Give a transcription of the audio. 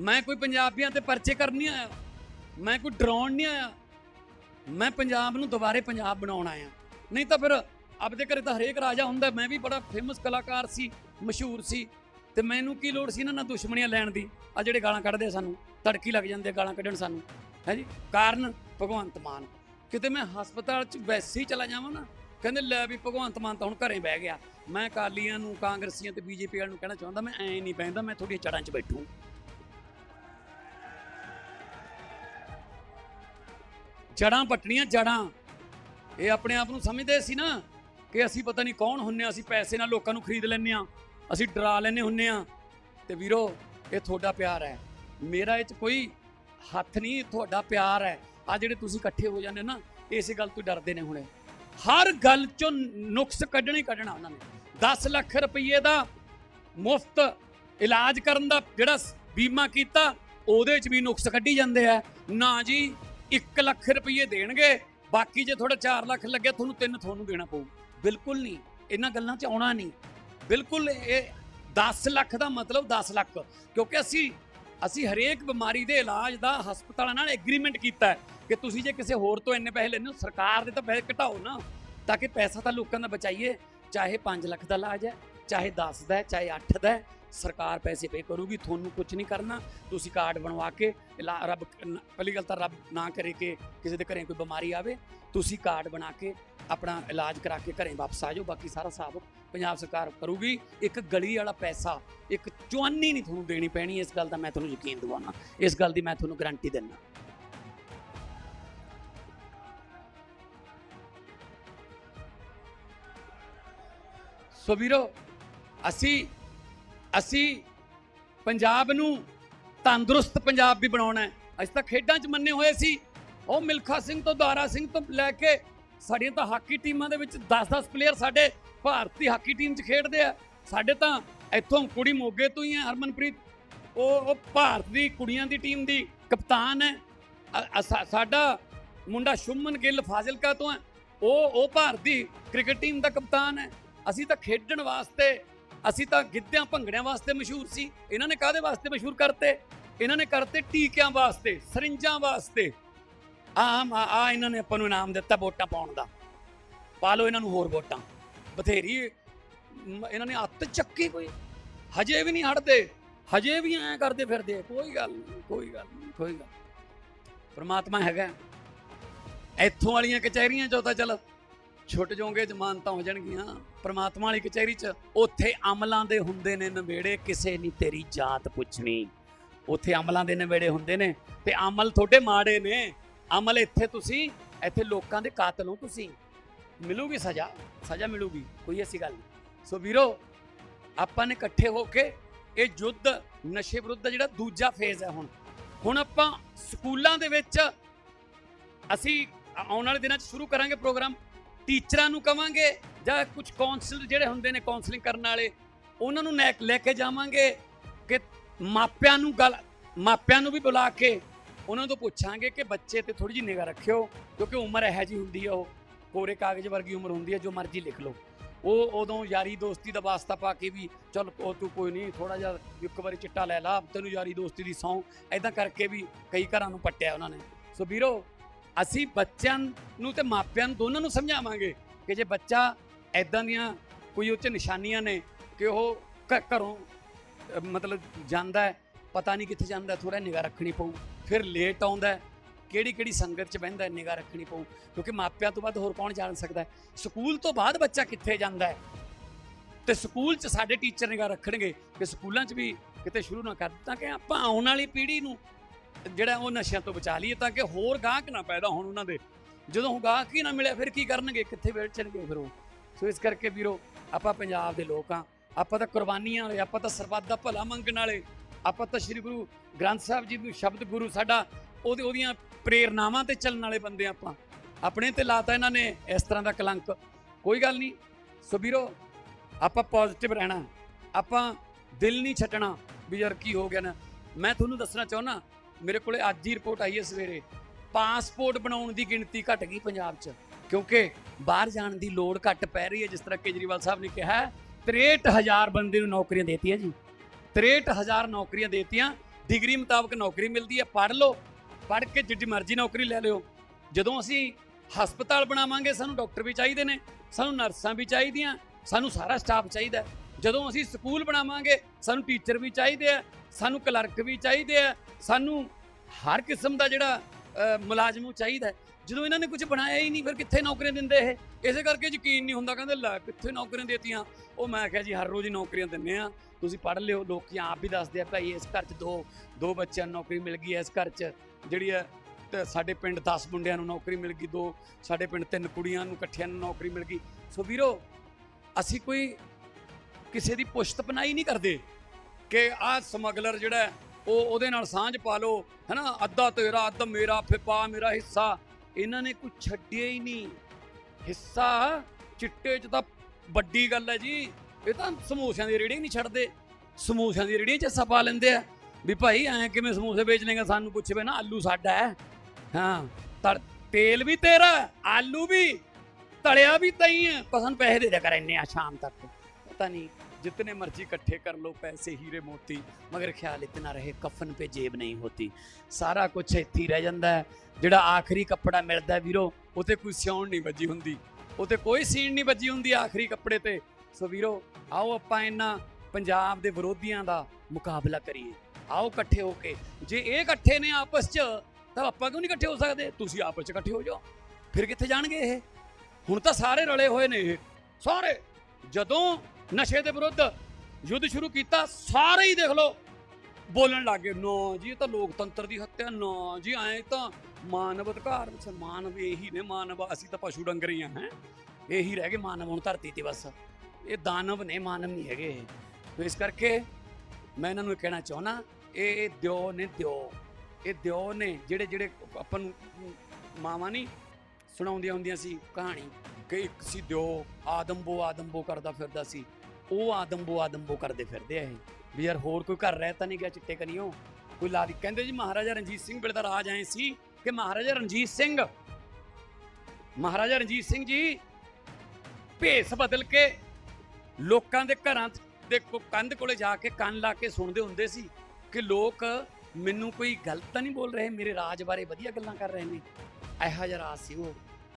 ਮੈਂ ਕੋਈ ਪੰਜਾਬੀਆਂ ਤੇ ਪਰਚੇ ਕਰਨ ਨਹੀਂ ਆਇਆ। ਮੈਂ ਕੋਈ ਡਰਾਉਣ ਨਹੀਂ ਆਇਆ। ਮੈਂ ਪੰਜਾਬ ਨੂੰ ਦੁਬਾਰੇ ਪੰਜਾਬ ਬਣਾਉਣ ਆਇਆ। ਨਹੀਂ ਤਾਂ ਫਿਰ ਆਪਦੇ ਘਰੇ ਤਾਂ ਹਰੇਕ ਰਾਜਾ ਹੁੰਦਾ। ਮੈਂ ਵੀ ਬੜਾ ਫੇਮਸ ਕਲਾਕਾਰ ਸੀ, ਮਸ਼ਹੂਰ ਸੀ। ਤੇ ਮੈਨੂੰ ਕੀ ਲੋੜ ਸੀ ਇਹਨਾਂ ਨਾਲ ਦੁਸ਼ਮਣੀਆਂ ਲੈਣ ਦੀ? ਆ ਜਿਹੜੇ ਗਾਲਾਂ ਕੱਢਦੇ ਆ ਸਾਨੂੰ ਤੜਕੀ ਲੱਗ ਜਾਂਦੇ ਆ ਗਾਲਾਂ ਕੱਢਣ ਸਾਨੂੰ। ਹੈ ਜੀ? ਕਾਰਨ ਭਗਵੰਤ ਮਾਨ। ਕਿਤੇ ਮੈਂ ਹਸਪਤਾਲ 'ਚ ਵੈਸੇ ਹੀ ਚਲਾ ਜਾਵਾਂ ਨਾ, ਕਹਿੰਦੇ ਲੈ ਵੀ ਭਗਵੰਤ ਮਾਨ ਤਾਂ ਹੁਣ ਘਰੇ ਬਹਿ ਗਿਆ। ਮੈਂ ਕਾਲੀਆਂ ਨੂੰ, ਕਾਂਗਰਸੀਆਂ ਤੇ ਬੀਜੇਪੀ ਵਾਲਿਆਂ ਨੂੰ ਕਹਿਣਾ ਚਾਹੁੰਦਾ, ਮੈਂ ਐ ਨਹੀਂ ਬਹਿੰਦਾ, ਮੈਂ ਤੁਹਾਡੀਆਂ ਜੜ੍ਹਾਂ 'ਚ ਬੈਠੂ। ਜੜਾਂ ਪੱਟਣੀਆਂ ਜੜਾਂ। ਇਹ ਆਪਣੇ ਆਪ ਨੂੰ ਸਮਝਦੇ ਸੀ ਨਾ ਕਿ ਅਸੀਂ ਪਤਾ ਨਹੀਂ ਕੌਣ ਹੁੰਨੇ ਆ, ਅਸੀਂ ਪੈਸੇ ਨਾਲ ਲੋਕਾਂ ਨੂੰ ਖਰੀਦ ਲੈਂਦੇ ਆ ਅਸੀਂ ਡਰਾ ਲੈਂਦੇ ਹੁੰਨੇ ਆ ਤੇ ਵੀਰੋ, ਇਹ ਤੁਹਾਡਾ ਪਿਆਰ ਹੈ। ਮੇਰਾ ਇਹ ਚ ਕੋਈ ਹੱਥ ਨਹੀਂ, ਤੁਹਾਡਾ ਪਿਆਰ ਹੈ। ਆ ਜਿਹੜੇ ਤੁਸੀਂ ਇਕੱਠੇ ਹੋ ਜਾਂਦੇ ਨਾ, ਇਸੇ ਗੱਲ ਤੋਂ ਡਰਦੇ ਨੇ ਹੁਣੇ। ਹਰ ਗੱਲ ਚੋਂ ਨੁਕਸ ਕੱਢਣਾ ਹੀ ਕੱਢਣਾ ਉਹਨਾਂ ਨੇ। 10 ਲੱਖ ਰੁਪਏ ਦਾ ਮੁਫਤ ਇਲਾਜ ਕਰਨ ਦਾ ਜਿਹੜਾ ਬੀਮਾ ਕੀਤਾ, ਉਹਦੇ ਚ ਵੀ ਨੁਕਸ ਕੱਢੀ ਜਾਂਦੇ ਆ। ਨਾ ਜੀ 1 ਲੱਖ ਰੁਪਏ ਦੇਣਗੇ, ਬਾਕੀ ਜੇ ਤੁਹਾਡਾ 4 ਲੱਖ ਲੱਗਿਆ, ਤੁਹਾਨੂੰ ਤਿੰਨ ਤੁਹਾਨੂੰ ਦੇਣਾ ਪਊ। ਬਿਲਕੁਲ ਨਹੀਂ। ਇਹਨਾਂ ਗੱਲਾਂ 'ਚ ਆਉਣਾ ਨਹੀਂ। ਬਿਲਕੁਲ ਇਹ 10 ਲੱਖ ਦਾ ਮਤਲਬ 10 ਲੱਖ, ਕਿਉਂਕਿ ਅਸੀਂ ਅਸੀਂ ਹਰੇਕ ਬਿਮਾਰੀ ਦੇ ਇਲਾਜ ਦਾ ਹਸਪਤਾਲਾਂ ਨਾਲ ਐਗਰੀਮੈਂਟ ਕੀਤਾ ਕਿ ਤੁਸੀਂ ਜੇ ਕਿਸੇ ਹੋਰ ਤੋਂ ਇੰਨੇ ਪੈਸੇ ਲੈਣੇ ਹੋ, ਸਰਕਾਰ ਦੇ ਤਾਂ ਪੈਸੇ ਘਟਾਓ ਨਾ, ਤਾਂ ਕਿ ਪੈਸਾ ਤਾਂ ਲੋਕਾਂ ਦਾ ਬਚਾਈਏ, ਚਾਹੇ 5 ਲੱਖ ਦਾ ਇਲਾਜ ਹੈ। ਚਾਹੇ 10 ਦਾ ਚਾਹੇ 8 ਦਾ ਸਰਕਾਰ ਪੈਸੇ ਪੇ ਕਰੂਗੀ, ਤੁਹਾਨੂੰ ਕੁਝ ਨਹੀਂ ਕਰਨਾ। ਤੁਸੀਂ ਕਾਰਡ ਬਣਵਾ ਕੇ ਇਲਾ- ਰੱਬ ਪਹਿਲੀ ਗੱਲ ਤਾਂ ਰੱਬ ਨਾ ਕਰੇ ਕਿ ਕਿਸੇ ਦੇ ਘਰੇ ਕੋਈ ਬਿਮਾਰੀ ਆਵੇ, ਤੁਸੀਂ ਕਾਰਡ ਬਣਾ ਕੇ ਆਪਣਾ ਇਲਾਜ ਕਰਾ ਕੇ ਘਰੇ ਵਾਪਸ ਆ ਜਾਓ, ਬਾਕੀ ਸਾਰਾ ਹਿਸਾਬ ਪੰਜਾਬ ਸਰਕਾਰ ਕਰੂਗੀ। ਇੱਕ ਗਲੀ ਵਾਲਾ ਪੈਸਾ, ਇੱਕ ਚੁਆਨੀ ਨਹੀਂ ਤੁਹਾਨੂੰ ਦੇਣੀ ਪੈਣੀ, ਇਸ ਗੱਲ ਦਾ ਮੈਂ ਤੁਹਾਨੂੰ ਯਕੀਨ ਦਿਵਾਉਣਾ। ਇਸ ਗੱਲ ਦੀ ਮੈਂ ਤੁਹਾਨੂੰ ਗਾਰੰਟੀ ਦਿੰਦਾ। ਸੋ ਵੀਰੋ ਅਸੀਂ ਅਸੀਂ ਪੰਜਾਬ ਨੂੰ ਤੰਦਰੁਸਤ ਪੰਜਾਬ ਵੀ ਬਣਾਉਣਾ ਹੈ। ਅਸੀਂ ਤਾਂ ਖੇਡਾਂ 'ਚ ਮੰਨੇ ਹੋਏ ਸੀ। ਉਹ ਮਿਲਖਾ ਸਿੰਘ ਤੋਂ, ਦਾਰਾ ਸਿੰਘ ਤੋਂ ਲੈ ਕੇ ਸਾਡੀਆਂ ਤਾਂ ਹਾਕੀ ਟੀਮਾਂ ਦੇ ਵਿੱਚ 10-10 ਪਲੇਅਰ ਸਾਡੇ ਭਾਰਤੀ ਹਾਕੀ ਟੀਮ 'ਚ ਖੇਡਦੇ ਆ। ਸਾਡੇ ਤਾਂ ਇੱਥੋਂ ਕੁੜੀ ਮੋਗੇ ਤੋਂ ਹੀ ਹੈ ਹਰਮਨਪ੍ਰੀਤ। ਉਹ ਉਹ ਭਾਰਤ ਦੀ ਕੁੜੀਆਂ ਦੀ ਟੀਮ ਦੀ ਕਪਤਾਨ ਹੈ। ਸਾਡਾ ਮੁੰਡਾ ਸ਼ੁਮਨ ਗਿੱਲ ਫਾਜ਼ਿਲਕਾ ਤੋਂ ਹੈ ਉਹ ਉਹ ਭਾਰਤੀ ਕ੍ਰਿਕਟ ਟੀਮ ਦਾ ਕਪਤਾਨ ਹੈ। ਅਸੀਂ ਤਾਂ ਖੇਡਣ ਵਾਸਤੇ ਅਸੀਂ ਤਾਂ ਗਿੱਧਿਆਂ ਭੰਗੜਿਆਂ ਵਾਸਤੇ ਮਸ਼ਹੂਰ ਸੀ। ਇਹਨਾਂ ਨੇ ਕਾਦੇ ਵਾਸਤੇ ਮਸ਼ਹੂਰ ਕਰਤੇ? ਇਹਨਾਂ ਨੇ ਕਰਤੇ ਟੀਕਿਆਂ ਵਾਸਤੇ, ਸਰਿੰਜਾਂ ਵਾਸਤੇ। ਆਮ ਆ ਇਹਨਾਂ ਨੇ ਆਪਾਂ ਨੂੰ ਇਨਾਮ ਦਿੱਤਾ ਵੋਟਾਂ ਪਾਉਣ ਦਾ। ਪਾ ਲਓ ਇਹਨਾਂ ਨੂੰ ਹੋਰ ਵੋਟਾਂ। ਬਥੇਰੀ ਇਹਨਾਂ ਨੇ ਅੱਤ ਚੱਕੀ ਕੋਈ। ਹਜੇ ਵੀ ਨਹੀਂ ਹਟਦੇ। ਹਜੇ ਵੀ ਐਂ ਕਰਦੇ ਫਿਰਦੇ ਕੋਈ ਗੱਲ ਨਹੀਂ, ਕੋਈ ਗੱਲ ਨਹੀਂ, ਕੋਈ ਗੱਲ ਪਰਮਾਤਮਾ ਹੈਗਾ। ਇੱਥੋਂ ਵਾਲੀਆਂ ਕਚਹਿਰੀਆਂ ਚੋਂ ਤਾਂ ਚੱਲ ਛੁੱਟ ਜਾਓਗੇ, ਜ਼ਮਾਨਤਾਂ ਹੋ ਜਾਣਗੀਆਂ। ਪਰਮਾਤਮਾ ਵਾਲੀ ਕਚਹਿਰੀ 'ਚ ਉੱਥੇ ਅਮਲਾਂ ਦੇ ਹੁੰਦੇ ਨੇ ਨਵੇੜੇ, ਕਿਸੇ ਨਹੀਂ ਤੇਰੀ ਜਾਤ ਪੁੱਛਣੀ। ਉੱਥੇ ਅਮਲਾਂ ਦੇ ਨਵੇੜੇ ਹੁੰਦੇ ਨੇ ਤੇ ਅਮਲ ਤੁਹਾਡੇ ਮਾੜੇ ਨੇ। ਅਮਲ ਇੱਥੇ ਤੁਸੀਂ, ਇੱਥੇ ਲੋਕਾਂ ਦੇ ਕਾਤਲ ਹੋ ਤੁਸੀਂ। ਮਿਲੂਗੀ ਸਜ਼ਾ ਸਜ਼ਾ ਮਿਲੂਗੀ, ਕੋਈ ਐਸੀ ਗੱਲ ਨਹੀਂ। ਸੋ ਵੀਰੋ, ਆਪਾਂ ਨੇ ਇਕੱਠੇ ਹੋ ਕੇ ਇਹ ਯੁੱਧ, ਨਸ਼ੇ ਵਿਰੁੱਧ ਦਾ ਜਿਹੜਾ ਦੂਜਾ ਫੇਜ਼ ਹੈ ਹੁਣ। ਹੁਣ ਆਪਾਂ ਸਕੂਲਾਂ ਦੇ ਵਿੱਚ ਅਸੀਂ ਆਉਣ ਵਾਲੇ ਦਿਨਾਂ 'ਚ ਸ਼ੁਰੂ ਕਰਾਂਗੇ ਪ੍ਰੋਗਰਾਮ। ਟੀਚਰਾਂ ਨੂੰ ਕਵਾਂਗੇ ਜਾਂ ਕੁਝ ਕਾਉਂਸਲ ਜਿਹੜੇ ਹੁੰਦੇ ਨੇ ਕਾਉਂਸਲਿੰਗ ਕਰਨ ਵਾਲੇ, ਉਹਨਾਂ ਨੂੰ ਲੈ- ਲੈ ਕੇ ਜਾਵਾਂਗੇ ਕਿ ਮਾਪਿਆਂ ਨੂੰ ਗੱਲ ਮਾਪਿਆਂ ਨੂੰ ਵੀ ਬੁਲਾ ਕੇ ਉਹਨਾਂ ਤੋਂ ਪੁੱਛਾਂਗੇ ਕਿ ਬੱਚੇ ਤੇ ਥੋੜੀ ਜਿਹੀ ਨਿਗਾਹ ਰੱਖਿਓ, ਕਿਉਂਕਿ ਉਮਰ ਇਹੋ ਜਿਹੀ ਹੁੰਦੀ ਹੈ ਉਹ। ਕੋਰੇ ਕਾਗਜ਼ ਵਰਗੀ ਉਮਰ ਹੁੰਦੀ ਹੈ ਜੋ ਮਰਜ਼ੀ ਲਿਖ ਲਓ। ਉਹ ਉਦੋਂ ਯਾਰੀ ਦੋਸਤੀ ਦਾ ਵਾਸਤਾ ਪਾ ਕੇ ਵੀ, ਚਲ ਉਹ ਤੂੰ ਕੋਈ ਨਹੀਂ ਥੋੜਾ ਜਿਹਾ ਇੱਕ ਵਾਰੀ ਚਿੱਟਾ ਲੈ ਲਾ, ਤੈਨੂੰ ਯਾਰੀ ਦੋਸਤੀ ਦੀ ਸੌਂ। ਐਦਾਂ ਕਰਕੇ ਵੀ ਕਈ ਘਰਾਂ ਨੂੰ ਪੱਟਿਆ ਉਹਨਾਂ ਨੇ। ਸੋ ਵੀਰੋ ਅਸੀਂ ਬੱਚਿਆਂ ਨੂੰ ਤੇ ਮਾਪਿਆਂ ਨੂੰ ਦੋਨਾਂ ਨੂੰ ਸਮਝਾਵਾਂਗੇ ਕਿ ਜੇ ਬੱਚਾ ਐਦਾਂ ਦੀਆਂ ਕੋਈ ਉਹ 'ਚ ਨਿਸ਼ਾਨੀਆਂ ਨੇ ਕਿ ਉਹ ਘ- ਘਰੋਂ ਮਤਲਬ ਜਾਂਦਾ ਹੈ ਪਤਾ ਨਹੀਂ ਕਿੱਥੇ ਜਾਂਦਾ ਥੋੜਾ ਨਿਗਾਹ ਰੱਖਣੀ ਪਊ ਫਿਰ ਲੇਟ ਆਉਂਦਾ ਕਿਹੜੀ ਕਿਹੜੀ ਸੰਗਤ 'ਚ ਬਹਿੰਦਾ ਹੈ, ਨਿਗਾਹ ਰੱਖਣੀ ਪਊ ਕਿਉਂਕਿ ਮਾਪਿਆਂ ਤੋਂ ਬਾਅਦ ਹੋਰ ਕੌਣ ਜਾਣ ਸਕਦਾ ਸਕੂਲ ਤੋਂ ਬਾਅਦ ਬੱਚਾ ਕਿੱਥੇ ਜਾਂਦਾ ਹੈ? ਤੇ ਸਕੂਲ 'ਚ ਸਾਡੇ ਟੀਚਰ ਨਿਗਾਹ ਰੱਖਣਗੇ ਕਿ ਸਕੂਲਾਂ 'ਚ ਵੀ ਕਿਤੇ ਸ਼ੁਰੂ ਨਾ ਕਰ ਦਿੱਤਾ ਕਿ ਆਪਾਂ ਆਉਣ ਵਾਲੀ ਪੀੜ੍ਹੀ ਨੂੰ ਜਿਹੜਾ ਉਹ ਨਸ਼ਿਆਂ ਤੋਂ ਬਚਾ ਲਈਏ ਤਾਂ ਕਿ ਹੋਰ ਗਾਹਕ ਨਾ ਪੈਦਾ ਹੋਣ ਉਹਨਾਂ ਦੇ। ਜਦੋਂ ਉਹ ਗਾਹਕ ਹੀ ਨਾ ਮਿਲਿਆ ਫਿਰ ਕੀ ਕਰਨਗੇ? ਕਿੱਥੇ ਵੇਚਣਗੇ ਫਿਰ ਉਹ? ਸੋ ਇਸ ਕਰਕੇ ਵੀਰੋ, ਆਪਾਂ ਪੰਜਾਬ ਦੇ ਲੋਕ ਆ ਆਪਾਂ ਤਾਂ ਕੁਰਬਾਨੀਆਂ ਵਾਲੇ, ਆਪਾਂ ਤਾਂ ਸਰਬੱਤ ਦਾ ਭਲਾ ਮੰਗਣ ਵਾਲੇ। ਆਪਾਂ ਤਾਂ ਸ੍ਰੀ ਗੁਰੂ ਗ੍ਰੰਥ ਸਾਹਿਬ ਜੀ ਨੂੰ ਸ਼ਬਦ ਗੁਰੂ ਸਾਡਾ, ਉਹਦੇ, ਉਹਦੀਆਂ ਪ੍ਰੇਰਨਾਵਾਂ ਤੇ ਚੱਲਣ ਵਾਲੇ ਬੰਦੇ ਆਪਾਂ। ਆਪਣੇ ਤੇ ਲਾਤਾ ਇਹਨਾਂ ਨੇ ਇਸ ਤਰ੍ਹਾਂ ਦਾ ਕਲੰਕ। ਕੋਈ ਗੱਲ ਨਹੀਂ। ਸੋ ਵੀਰੋ, ਆਪਾਂ ਪੋਜ਼ਿਟਿਵ ਰਹਿਣਾ। ਆਪਾਂ ਦਿਲ ਨਹੀਂ ਛੱਡਣਾ ਵੀ ਯਾਰ ਕੀ ਹੋ ਗਿਆ ਨਾ। ਮੈਂ ਤੁਹਾਨੂੰ ਦੱਸਣਾ ਚਾਹੁੰਦਾ ਮੇਰੇ ਕੋਲੇ ਅੱਜ ਹੀ ਰਿਪੋਰਟ ਆਈ ਹੈ ਸਵੇਰੇ। ਪਾਸਪੋਰਟ ਬਣਾਉਣ ਦੀ ਗਿਣਤੀ ਘਟ ਗਈ ਪੰਜਾਬ 'ਚ, ਕਿਉਂਕਿ ਬਾਹਰ ਜਾਣ ਦੀ ਲੋੜ ਘੱਟ ਪੈ ਰਹੀ ਹੈ, ਜਿਸ ਤਰ੍ਹਾਂ ਕੇਜਰੀਵਾਲ ਸਾਹਿਬ ਨੇ ਕਿਹਾ ਹੈ 63000 ਬੰਦੇ ਨੂੰ ਨੌਕਰੀਆਂ ਦੇਤੀਆਂ ਜੀ। 63000 ਨੌਕਰੀਆਂ ਦੇਤੀਆਂ ਡਿਗਰੀ ਮੁਤਾਬਕ ਨੌਕਰੀ ਮਿਲਦੀ ਹੈ, ਪੜ੍ਹ ਲਓ, ਪੜ੍ਹ ਕੇ ਜਿੱਡੀ ਮਰਜ਼ੀ ਨੌਕਰੀ ਲੈ ਲਿਓ। ਜਦੋਂ ਅਸੀਂ ਹਸਪਤਾਲ ਬਣਾਵਾਂਗੇ, ਸਾਨੂੰ ਡਾਕਟਰ ਵੀ ਚਾਹੀਦੇ ਨੇ, ਸਾਨੂੰ ਨਰਸਾਂ ਵੀ ਚਾਹੀਦੀਆਂ, ਸਾਨੂੰ ਸਾਰਾ ਸਟਾਫ ਚਾਹੀਦਾ ਜਦੋਂ ਅਸੀਂ ਸਕੂਲ ਬਣਾਵਾਂਗੇ, ਸਾਨੂੰ ਟੀਚਰ ਵੀ ਚਾਹੀਦੇ ਆ, ਸਾਨੂੰ ਕਲਰਕ ਵੀ ਚਾਹੀਦੇ ਆ, ਸਾਨੂੰ ਹਰ ਕਿਸਮ ਦਾ ਜਿਹੜਾ ਮੁਲਾਜ਼ਮ ਉਹ ਚਾਹੀਦਾ ਜਦੋਂ ਇਹਨਾਂ ਨੇ ਕੁਝ ਬਣਾਇਆ ਹੀ ਨਹੀਂ, ਫਿਰ ਕਿੱਥੇ ਨੌਕਰੀਆਂ ਦਿੰਦੇ ਇਹ? ਇਸੇ ਕਰਕੇ ਯਕੀਨ ਨਹੀਂ ਹੁੰਦਾ, ਕਹਿੰਦੇ ਲੈ ਕਿੱਥੇ ਨੌਕਰੀਆਂ ਦੇਤੀਆਂ? ਉਹ ਮੈਂ ਕਿਹਾ ਜੀ, ਹਰ ਰੋਜ਼ ਹੀ ਨੌਕਰੀਆਂ ਦਿੰਨੇ ਆ ਤੁਸੀਂ ਪੜ੍ਹ ਲਿਓ, ਲੋਕੀ ਆਪ ਵੀ ਦੱਸਦੇ ਆ, ਭਾਈ ਇਸ ਘਰ 'ਚ ਦੋ ਦੋ ਬੱਚਿਆਂ ਨੂੰ ਨੌਕਰੀ ਮਿਲ ਗਈ ਹੈ, ਇਸ ਘਰ 'ਚ ਜਿਹੜੀ ਹੈ, ਤੇ ਸਾਡੇ ਪਿੰਡ 10 ਮੁੰਡਿਆਂ ਨੂੰ ਨੌਕਰੀ ਮਿਲ ਗਈ, ਦੋ ਸਾਡੇ ਪਿੰਡ ਤਿੰਨ ਕੁੜੀਆਂ ਨੂੰ, ਇਕੱਠਿਆਂ ਨੂੰ ਨੌਕਰੀ ਮਿਲ ਗਈ। ਸੋ ਵੀਰੋ, ਅਸੀਂ ਕੋਈ ਕਿਸੇ ਦੀ ਪੁਸ਼ਤ ਪਨਾਈ ਨਹੀਂ ਕਰਦੇ ਕਿ ਆਹ ਸਮਗਲਰ ਜਿਹੜਾ ਉਹ ਉਹਦੇ ਨਾਲ ਸਾਂਝ ਪਾ ਲਓ, ਹੈਨਾ? ਅੱਧਾ ਤੇਰਾ, ਅੱਧਾ ਮੇਰਾ ਫਿਪਾ ਮੇਰਾ ਹਿੱਸਾ। ਇਹਨਾਂ ਨੇ ਕੁਝ ਛੱਡਿਆ ਹੀ ਨਹੀਂ। ਹਿੱਸਾ ਚਿੱਟੇ 'ਚ ਤਾਂ ਵੱਡੀ ਗੱਲ ਹੈ ਜੀ। ਇਹ ਤਾਂ ਸਮੋਸਿਆਂ ਦੀ ਰੇੜੀ ਨਹੀਂ ਛੱਡਦੇ। ਸਮੋਸਿਆਂ ਦੀ ਰੇੜੀਆਂ 'ਚ ਹਿੱਸਾ ਪਾ ਲੈਂਦੇ ਆ। ਵੀ ਭਾਈ ਐ ਕਿਵੇਂ ਸਮੋਸੇ ਵੇਚ ਲੇਗਾ ਸਾਨੂੰ ਪੁੱਛਵੇ ਨਾ ਆਲੂ ਸਾਡਾ ਹੈ। ਹਾਂ, ਤੜ, ਤੇਲ ਵੀ ਤੇਰਾ, ਆਲੂ ਵੀ, ਤਲਿਆ ਵੀ ਤਈ ਹੈ। ਪਸੰਦ ਪੈਸੇ ਦੇ ਦਿਆ ਕਰ ਇੰਨੇ ਆ ਸ਼ਾਮ ਤੱਕ। ਪਤਾ ਨਹੀਂ जितने मर्जी इकट्ठे कर लो पैसे हीरे मोती मगर ख्याल इतना रहे कफन पे जेब नहीं होती ਸਾਰਾ ਕੁਝ ਇੱਥੇ ਹੀ ਰਹਿ ਜਾਂਦਾ ਹੈ ਜਿਹੜਾ ਆਖਰੀ ਕੱਪੜਾ ਮਿਲਦਾ ਹੈ ਵੀਰੋ ਉਹ ਤੇ ਕੋਈ ਸਿਉਣ ਨਹੀਂ ਵੱਜੀ ਹੁੰਦੀ ਉਹ ਤੇ ਕੋਈ ਸੀਣ ਨਹੀਂ ਵੱਜੀ ਹੁੰਦੀ ਆਖਰੀ ਕੱਪੜੇ ਤੇ ਸੋ ਵੀਰੋ ਆਓ ਆਪਾਂ ਇਹਨਾਂ ਪੰਜਾਬ ਦੇ ਵਿਰੋਧੀਆਂ ਦਾ ਮੁਕਾਬਲਾ ਕਰੀਏ ਆਓ ਇਕੱਠੇ ਹੋ ਕੇ ਜੇ ਇਹ ਇਕੱਠੇ ਨੇ ਆਪਸ 'ਚ ਤਾਂ ਆਪਾਂ ਕਿਉਂ ਨਹੀਂ ਇਕੱਠੇ ਹੋ ਸਕਦੇ ਤੁਸੀਂ ਆਪਸ 'ਚ ਇਕੱਠੇ ਹੋ ਜਾਓ ਫਿਰ ਕਿੱਥੇ ਜਾਣਗੇ ਇਹ ਹੁਣ ਤਾਂ ਸਾਰੇ ਰਲੇ ਹੋਏ ਨੇ ਇਹ ਸਾਰੇ ਜਦੋਂ ਨਸ਼ੇ ਦੇ ਵਿਰੁੱਧ ਯੁੱਧ ਸ਼ੁਰੂ ਕੀਤਾ, ਸਾਰੇ ਹੀ ਦੇਖ ਲਓ, ਬੋਲਣ ਲੱਗੇ ਨਾ ਜੀ ਇਹ ਤਾਂ ਲੋਕਤੰਤਰ ਦੀ ਹੱਤਿਆ, ਨਾ ਜੀ ਐ ਤਾਂ ਮਾਨਵ ਅਧਿਕਾਰ ਵਿੱਚ ਮਾਨਵ ਇਹੀ ਨੇ, ਮਾਨਵ ਅਸੀਂ ਤਾਂ ਪਸ਼ੂ ਡੰਗਰ ਹੀ ਆ, ਹੈ। ਇਹੀ ਰਹਿ ਗਏ ਮਾਨਵ ਹੁਣ ਧਰਤੀ ਤੇ ਬਸ। ਇਹ ਦਾਨਵ ਨੇ, ਮਾਨਵ ਨਹੀਂ ਹੈਗੇ ਇਹ। ਤੇ ਇਸ ਕਰਕੇ ਮੈਂ ਇਹਨਾਂ ਨੂੰ ਇਹ ਕਹਿਣਾ ਚਾਹੁੰਦਾ ਇਹ ਇਹ ਦਿਓ ਨੇ ਦਿਓ। ਇਹ ਦਿਓ ਨੇ ਜਿਹੜੇ ਜਿਹੜੇ ਆਪਾਂ ਨੂੰ ਮਾਵਾਂ ਨਹੀਂ ਸੁਣਾਉਂਦੀਆਂ ਹੁੰਦੀਆਂ ਸੀ ਕਹਾਣੀ, ਕਿ ਇੱਕ ਸੀ ਦਿਓ ਆਦਮਬੋ ਆਦਮਬੋ ਕਰਦਾ ਫਿਰਦਾ ਸੀ। ਉਹ ਆਦਮਬੋ ਆਦਮਬੋ ਕਰਦੇ ਫਿਰਦੇ ਆ ਇਹ। ਵੀ ਯਾਰ ਹੋਰ ਕੋਈ ਘਰ ਰਹਿ ਤਾਂ ਨਹੀਂ ਗਿਆ ਚਿੱਟੇ ਕਨੀਓ। ਕੋਈ ਲਾ ਦੀ ਕਹਿੰਦੇ ਜੀ ਮਹਾਰਾਜਾ ਰਣਜੀਤ ਸਿੰਘ ਵੇਲੇ ਦਾ ਰਾਜ ਆਏ ਸੀ ਕਿ ਮਹਾਰਾਜਾ ਰਣਜੀਤ ਸਿੰਘ। ਮਹਾਰਾਜਾ ਰਣਜੀਤ ਸਿੰਘ ਜੀ ਭੇਸ ਬਦਲ ਕੇ ਲੋਕਾਂ ਦੇ ਘਰਾਂ ਦੇ ਕੋ- ਕੰਧ ਕੋਲੇ ਜਾ ਕੇ ਕੰਨ ਲਾ ਕੇ ਸੁਣਦੇ ਹੁੰਦੇ ਸੀ ਕਿ ਲੋਕ ਮੈਨੂੰ ਕੋਈ ਗਲਤ ਤਾਂ ਨਹੀਂ ਬੋਲ ਰਹੇ, ਮੇਰੇ ਰਾਜ ਬਾਰੇ ਵਧੀਆ ਗੱਲਾਂ ਕਰ ਰਹੇ ਨੇ। ਇਹੋ ਜਿਹਾ ਰਾਜ ਸੀ ਉਹ।